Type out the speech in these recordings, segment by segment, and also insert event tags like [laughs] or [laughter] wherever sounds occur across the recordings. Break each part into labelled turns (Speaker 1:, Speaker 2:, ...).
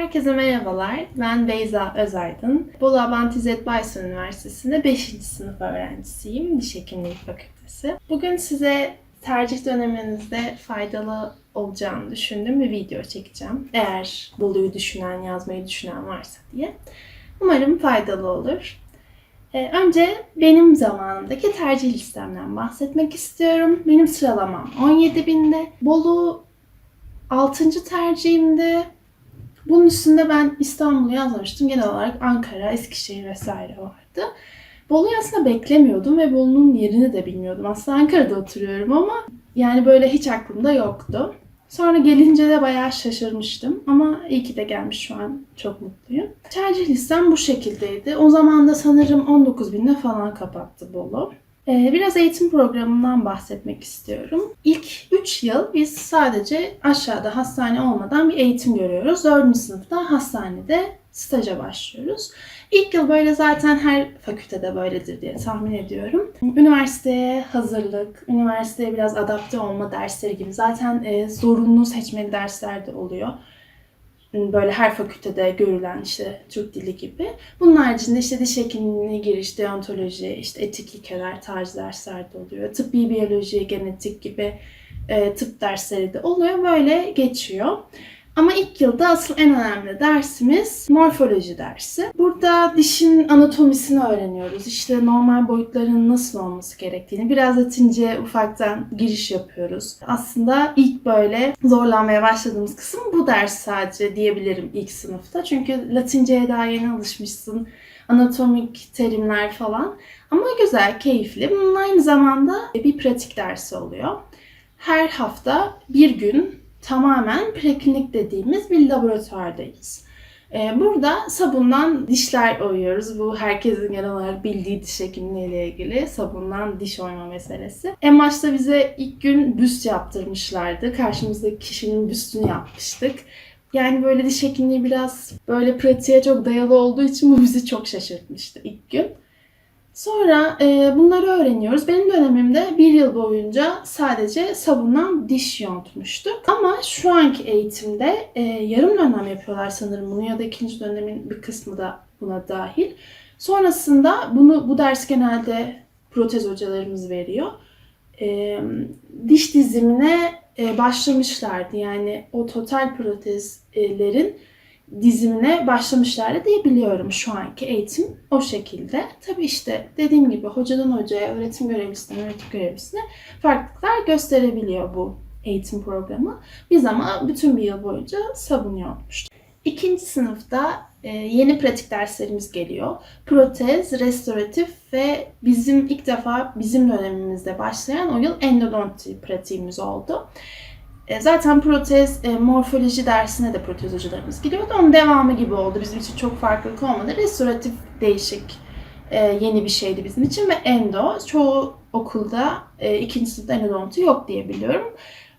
Speaker 1: Herkese merhabalar. Ben Beyza Özaydın. Bolu Abant İzzet Baysan Üniversitesi'nde 5. sınıf öğrencisiyim. Diş Hekimliği Fakültesi. Bugün size tercih döneminizde faydalı olacağını düşündüğüm bir video çekeceğim. Eğer Bolu'yu düşünen, yazmayı düşünen varsa diye. Umarım faydalı olur. Ee, önce benim zamanımdaki tercih listemden bahsetmek istiyorum. Benim sıralamam 17 binde. Bolu 6. tercihimdi. Bunun üstünde ben İstanbul'u yazmamıştım. Genel olarak Ankara, Eskişehir vesaire vardı. Bolu'yu aslında beklemiyordum ve Bolu'nun yerini de bilmiyordum. Aslında Ankara'da oturuyorum ama yani böyle hiç aklımda yoktu. Sonra gelince de bayağı şaşırmıştım ama iyi ki de gelmiş şu an çok mutluyum. Tercih listem bu şekildeydi. O zaman da sanırım 19 binde falan kapattı Bolu. Ee, Biraz eğitim programından bahsetmek istiyorum. İlk 3 yıl biz sadece aşağıda hastane olmadan bir eğitim görüyoruz. 4. sınıfta hastanede staja başlıyoruz. İlk yıl böyle zaten her fakültede böyledir diye tahmin ediyorum. Üniversiteye hazırlık, üniversiteye biraz adapte olma dersleri gibi zaten e, zorunlu seçmeli dersler de oluyor böyle her fakültede görülen işte Türk dili gibi. Bunun haricinde işte diş hekimliğine giriş, deontoloji, işte etik ilkeler tarzı dersler de oluyor. Tıbbi biyoloji, genetik gibi e, tıp dersleri de oluyor. Böyle geçiyor. Ama ilk yılda asıl en önemli dersimiz morfoloji dersi. Burada dişin anatomisini öğreniyoruz. İşte normal boyutların nasıl olması gerektiğini. Biraz Latince ufaktan giriş yapıyoruz. Aslında ilk böyle zorlanmaya başladığımız kısım bu ders sadece diyebilirim ilk sınıfta. Çünkü Latince'ye daha yeni alışmışsın. Anatomik terimler falan. Ama güzel, keyifli. Bunun aynı zamanda bir pratik dersi oluyor. Her hafta bir gün tamamen preklinik dediğimiz bir laboratuvardayız. Ee, Burada sabundan dişler oyuyoruz. Bu herkesin genel olarak bildiği diş hekimliği ile ilgili sabundan diş oyma meselesi. En başta bize ilk gün büst yaptırmışlardı. Karşımızdaki kişinin büstünü yapmıştık. Yani böyle diş hekimliği biraz böyle pratiğe çok dayalı olduğu için bu bizi çok şaşırtmıştı ilk gün. Sonra e, bunları öğreniyoruz. Benim dönemimde bir yıl boyunca sadece sabundan diş yontmuştuk. Ama şu anki eğitimde e, yarım dönem yapıyorlar sanırım bunu ya da ikinci dönemin bir kısmı da buna dahil. Sonrasında bunu bu ders genelde protez hocalarımız veriyor. E, diş dizimine e, başlamışlardı. Yani o total protezlerin dizimine başlamışlardı diye biliyorum şu anki eğitim o şekilde. Tabii işte dediğim gibi hocadan hocaya, öğretim görevlisinden öğretim görevlisine farklılıklar gösterebiliyor bu eğitim programı. Biz ama bütün bir yıl boyunca sabun olmuştuk. İkinci sınıfta e, yeni pratik derslerimiz geliyor. Protez, restoratif ve bizim ilk defa bizim dönemimizde başlayan o yıl endodonti pratiğimiz oldu. E, Zaten protez, e, morfoloji dersine de protez hocalarımız giriyordu. Onun devamı gibi oldu. Bizim için çok farklılık olmadı. Restoratif değişik e, yeni bir şeydi bizim için ve endo. Çoğu okulda ikinci sınıfta endodonti yok diye biliyorum.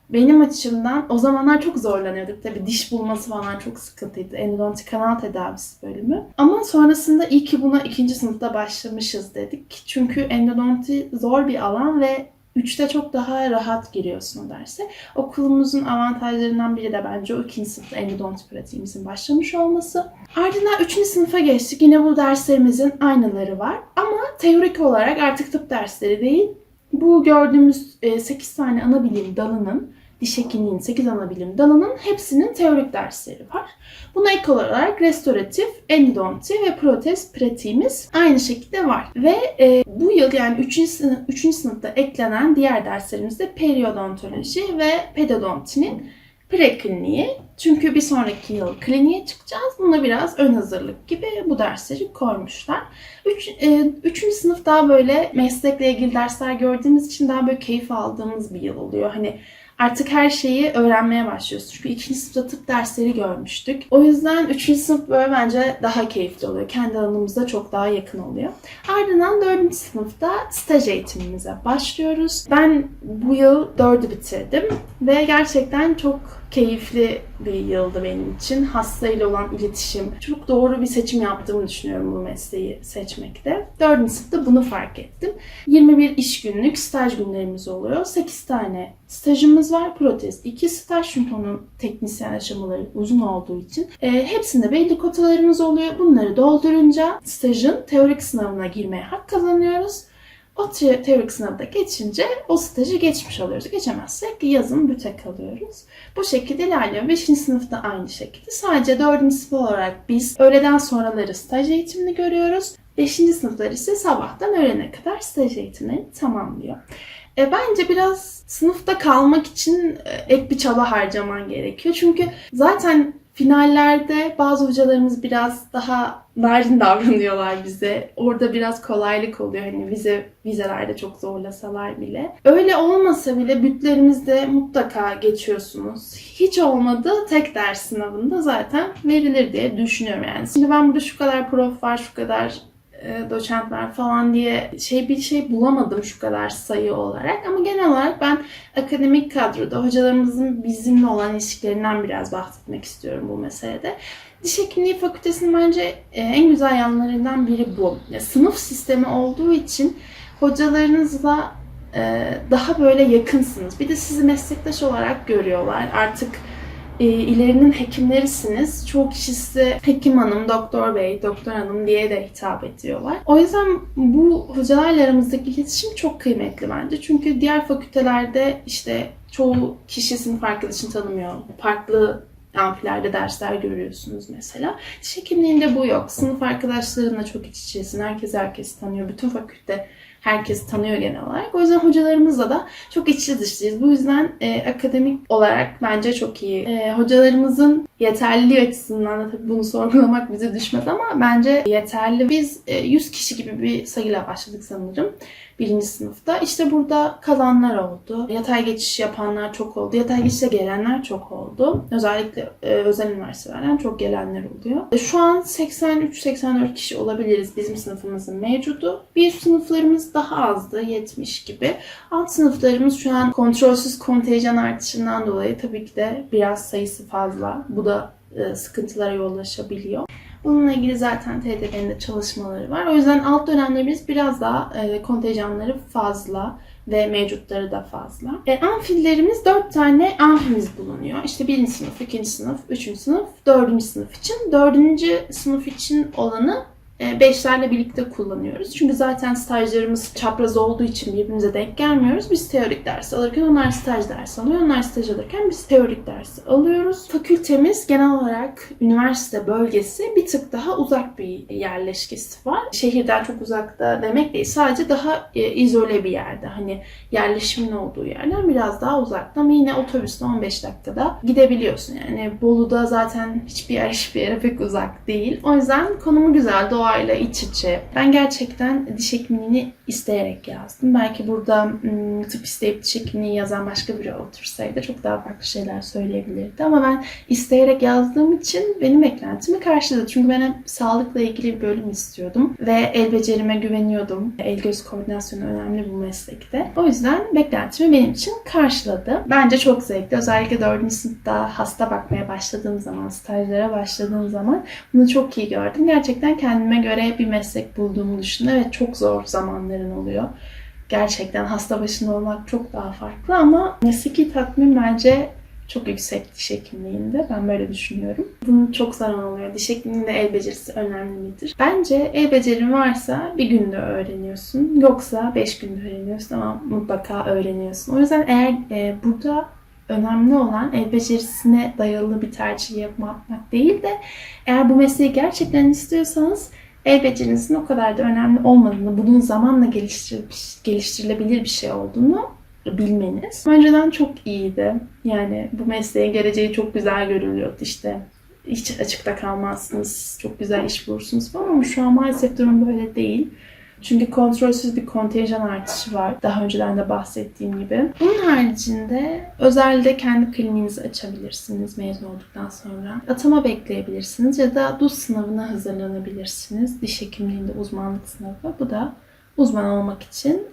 Speaker 1: Benim açımdan o zamanlar çok zorlanıyorduk. Tabii diş bulması falan çok sıkıntıydı. Endodonti kanal tedavisi bölümü. Ama sonrasında iyi ki buna ikinci sınıfta başlamışız dedik. Çünkü endodonti zor bir alan ve Üçte çok daha rahat giriyorsun o derse. Okulumuzun avantajlarından biri de bence o ikinci sınıfta endodonti pratiğimizin başlamış olması. Ardından üçüncü sınıfa geçtik. Yine bu derslerimizin aynıları var. Ama teorik olarak artık tıp dersleri değil. Bu gördüğümüz 8 tane ana bilim dalının, diş hekimliğinin 8 ana bilim dalının hepsinin teorik dersleri var. Buna ek olarak restoratif, endodonti ve protez pratiğimiz aynı şekilde var. Ve e, bu yıl yani 3. sınıf, 3. sınıfta eklenen diğer derslerimizde periodontoloji ve pedodontinin prekliniği. Çünkü bir sonraki yıl kliniğe çıkacağız. Buna biraz ön hazırlık gibi bu dersleri koymuşlar. Üç, e, üçüncü sınıf daha böyle meslekle ilgili dersler gördüğümüz için daha böyle keyif aldığımız bir yıl oluyor. Hani artık her şeyi öğrenmeye başlıyoruz. Çünkü ikinci sınıfta tıp dersleri görmüştük. O yüzden üçüncü sınıf böyle bence daha keyifli oluyor. Kendi alanımıza çok daha yakın oluyor. Ardından dördüncü sınıfta staj eğitimimize başlıyoruz. Ben bu yıl dördü bitirdim ve gerçekten çok keyifli bir yıldı benim için. Hastayla olan iletişim. Çok doğru bir seçim yaptığımı düşünüyorum bu mesleği seçmekte. Dördüncü sınıfta bunu fark ettim. 21 iş günlük staj günlerimiz oluyor. 8 tane stajımız var. Protez 2 staj çünkü onun teknisyen aşamaları uzun olduğu için. E, hepsinde belli kotalarımız oluyor. Bunları doldurunca stajın teorik sınavına girmeye hak kazanıyoruz. O te- teorik sınavda geçince o stajı geçmiş oluyoruz. Geçemezsek yazın büte kalıyoruz. Bu şekilde ilerliyor. 5. sınıfta aynı şekilde. Sadece 4. sınıf olarak biz öğleden sonraları staj eğitimini görüyoruz. 5. sınıflar ise sabahtan öğlene kadar staj eğitimlerini tamamlıyor. E, bence biraz sınıfta kalmak için e, ek bir çaba harcaman gerekiyor. Çünkü zaten finallerde bazı hocalarımız biraz daha narin [laughs] davranıyorlar bize. Orada biraz kolaylık oluyor. Hani vize vizelerde çok zorlasalar bile. Öyle olmasa bile bütlerimizde mutlaka geçiyorsunuz. Hiç olmadı tek ders sınavında zaten verilir diye düşünüyorum yani. Şimdi ben burada şu kadar prof var, şu kadar e, doçent var falan diye şey bir şey bulamadım şu kadar sayı olarak ama genel olarak ben akademik kadroda hocalarımızın bizimle olan ilişkilerinden biraz bahsetmek istiyorum bu meselede. Diş Hekimliği Fakültesi'nin bence e, en güzel yanlarından biri bu. Sınıf sistemi olduğu için hocalarınızla e, daha böyle yakınsınız. Bir de sizi meslektaş olarak görüyorlar. Artık e, ilerinin hekimlerisiniz. Çoğu kişi size hekim hanım, doktor bey, doktor hanım diye de hitap ediyorlar. O yüzden bu hocalarla aramızdaki iletişim çok kıymetli bence. Çünkü diğer fakültelerde işte çoğu kişi sınıf arkadaşını tanımıyor. Farklı amfilerde dersler görüyorsunuz mesela. Diş hekimliğinde bu yok. Sınıf arkadaşlarınla çok iç içesin. Herkes herkesi tanıyor. Bütün fakülte herkes tanıyor genel olarak. O yüzden hocalarımızla da çok içli dışlıyız. Bu yüzden e, akademik olarak bence çok iyi. E, hocalarımızın yeterliliği açısından da tabii bunu [laughs] sorgulamak bize düşmez ama bence yeterli. Biz e, 100 kişi gibi bir sayıyla başladık sanırım birinci sınıfta. İşte burada kalanlar oldu. Yatay geçiş yapanlar çok oldu. Yatay geçişe gelenler çok oldu. Özellikle e, özel üniversitelerden çok gelenler oluyor. E, şu an 83-84 kişi olabiliriz bizim sınıfımızın mevcudu. Bir sınıflarımız daha azdı 70 gibi. Alt sınıflarımız şu an kontrolsüz kontenjan artışından dolayı tabii ki de biraz sayısı fazla. Bu da e, sıkıntılara yol açabiliyor. Bununla ilgili zaten TDD'nin de çalışmaları var. O yüzden alt dönemlerimiz biraz daha e, kontenjanları fazla ve mevcutları da fazla. E, amfillerimiz 4 tane amfimiz bulunuyor. İşte 1. sınıf, 2. sınıf, 3. sınıf, 4. sınıf için. 4. sınıf için olanı beşlerle birlikte kullanıyoruz. Çünkü zaten stajlarımız çapraz olduğu için birbirimize denk gelmiyoruz. Biz teorik ders alırken onlar staj dersi alıyor. Onlar staj alırken biz teorik dersi alıyoruz. Fakültemiz genel olarak üniversite bölgesi bir tık daha uzak bir yerleşkesi var. Şehirden çok uzakta demek değil. Sadece daha e, izole bir yerde. Hani yerleşimin olduğu yerden biraz daha uzakta ama yine otobüsle 15 dakikada gidebiliyorsun. Yani Bolu'da zaten hiçbir yer hiçbir yere pek uzak değil. O yüzden konumu güzel. Doğa doğayla iç içe. Ben gerçekten diş hekimliğini isteyerek yazdım. Belki burada ım, tıp isteyip diş hekimliği yazan başka biri otursaydı çok daha farklı şeyler söyleyebilirdi. Ama ben isteyerek yazdığım için benim beklentimi karşıladı. Çünkü ben hep sağlıkla ilgili bir bölüm istiyordum. Ve el becerime güveniyordum. El göz koordinasyonu önemli bu meslekte. O yüzden beklentimi benim için karşıladı. Bence çok zevkli. Özellikle 4. sınıfta hasta bakmaya başladığım zaman, stajlara başladığım zaman bunu çok iyi gördüm. Gerçekten kendime göre bir meslek bulduğumu düşündüm. Evet çok zor zamanların oluyor. Gerçekten hasta başında olmak çok daha farklı ama mesleki tatmin bence çok yüksek diş hekimliğinde. Ben böyle düşünüyorum. Bunun çok zaman oluyor. Diş hekimliğinde el becerisi önemli midir? Bence el becerin varsa bir günde öğreniyorsun. Yoksa beş günde öğreniyorsun ama mutlaka öğreniyorsun. O yüzden eğer e, burada önemli olan el becerisine dayalı bir tercih yapmak değil de eğer bu mesleği gerçekten istiyorsanız el becerinizin o kadar da önemli olmadığını, bunun zamanla geliştirilebilir bir şey olduğunu bilmeniz. Önceden çok iyiydi. Yani bu mesleğin geleceği çok güzel görülüyordu işte. Hiç açıkta kalmazsınız, çok güzel iş bulursunuz falan ama şu an maalesef durum böyle değil. Çünkü kontrolsüz bir kontenjan artışı var. Daha önceden de bahsettiğim gibi. Bunun haricinde özelde kendi kliniğinizi açabilirsiniz mezun olduktan sonra. Atama bekleyebilirsiniz ya da DUS sınavına hazırlanabilirsiniz. Diş hekimliğinde uzmanlık sınavı. Bu da uzman olmak için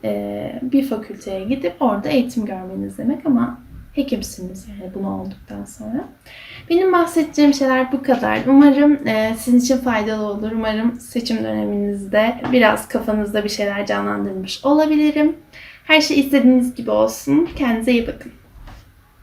Speaker 1: bir fakülteye gidip orada eğitim görmeniz demek ama hekimsiniz yani bunu olduktan sonra. Benim bahsedeceğim şeyler bu kadar. Umarım e, sizin için faydalı olur. Umarım seçim döneminizde biraz kafanızda bir şeyler canlandırmış olabilirim. Her şey istediğiniz gibi olsun. Kendinize iyi bakın.